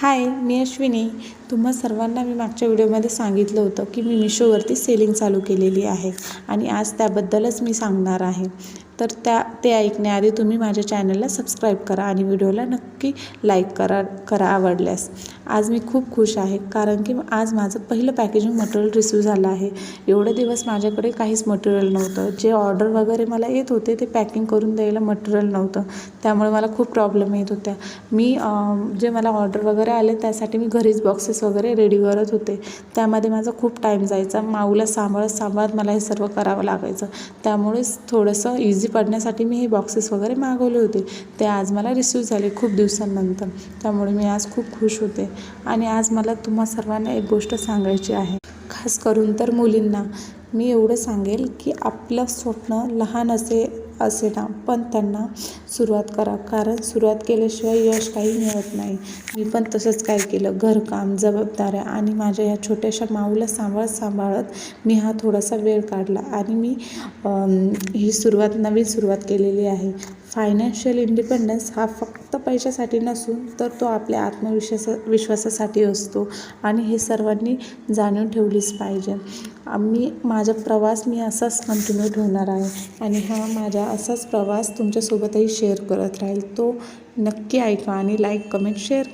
Hi, me Ashwini. तुम्हा सर्वांना मी मागच्या व्हिडिओमध्ये सांगितलं होतं की मी मिशोवरती सेलिंग चालू केलेली आहे आणि आज त्याबद्दलच मी सांगणार आहे. तर त्या ते ऐकण्याआधी तुम्ही माझ्या चॅनलला सबस्क्राईब करा आणि व्हिडिओला नक्की लाईक करा करा आवडल्यास. आज मी खूप खुश आहे कारण की आज माझं पहिलं पॅकेजिंग मटेरियल रिसीव झालं आहे. एवढे दिवस माझ्याकडे काहीच मटेरियल नव्हतं. जे ऑर्डर वगैरे मला येत होते ते पॅकिंग करून द्यायला मटेरियल नव्हतं. त्यामुळे मला खूप प्रॉब्लेम येत होत्या. मी जे मला ऑर्डर वगैरे आले त्यासाठी मी घरीच बॉक्सेस वगैरे रेडी करत होते. त्यामध्ये माझा खूप टाईम जायचा. माऊला सांभाळत सांभाळत मला हे सर्व करावं लागायचं. त्यामुळेच थोडंसं इझी पडण्यासाठी मी हे बॉक्सेस वगैरे मागवले होते. ते आज मला रिसीव झाले खूप दिवसांनंतर. त्यामुळे मी आज खूप खुश होते. आणि आज मला तुम्हा सर्वांना एक गोष्ट सांगायची आहे. खास करून तर मुलींना. मी एवढं सांगेल की आपलं स्वप्न लहान असे असे ना. पण त्यांना सुरुवात करा. कारण सुरुवात केल्याशिवाय यश काही मिळत नाही. मी पण तसंच काय केलं. घरकाम जबाबदाऱ्या आणि माझ्या या छोट्याशा माऊला सांभाळत सांभाळत मी हा थोडासा वेळ काढला. आणि मी ही सुरुवात नवीन सुरुवात केलेली आहे. फायनान्शियल इंडिपेंडन्स हा फक्त पैशासाठी नसून तर तो आपल्या आत्मविश्वासा विश्वासासाठी असतो. आणि हे सर्वांनी जाणून ठेवलीच पाहिजे. मी माझा प्रवास मी असाच कंटिन्यू ठेवणार आहे. आणि हा माझ्या माझा असाच प्रवास तुमच्यासोबतही शेअर करत राहील. तो नक्की ऐका आणि लाईक कमेंट शेअर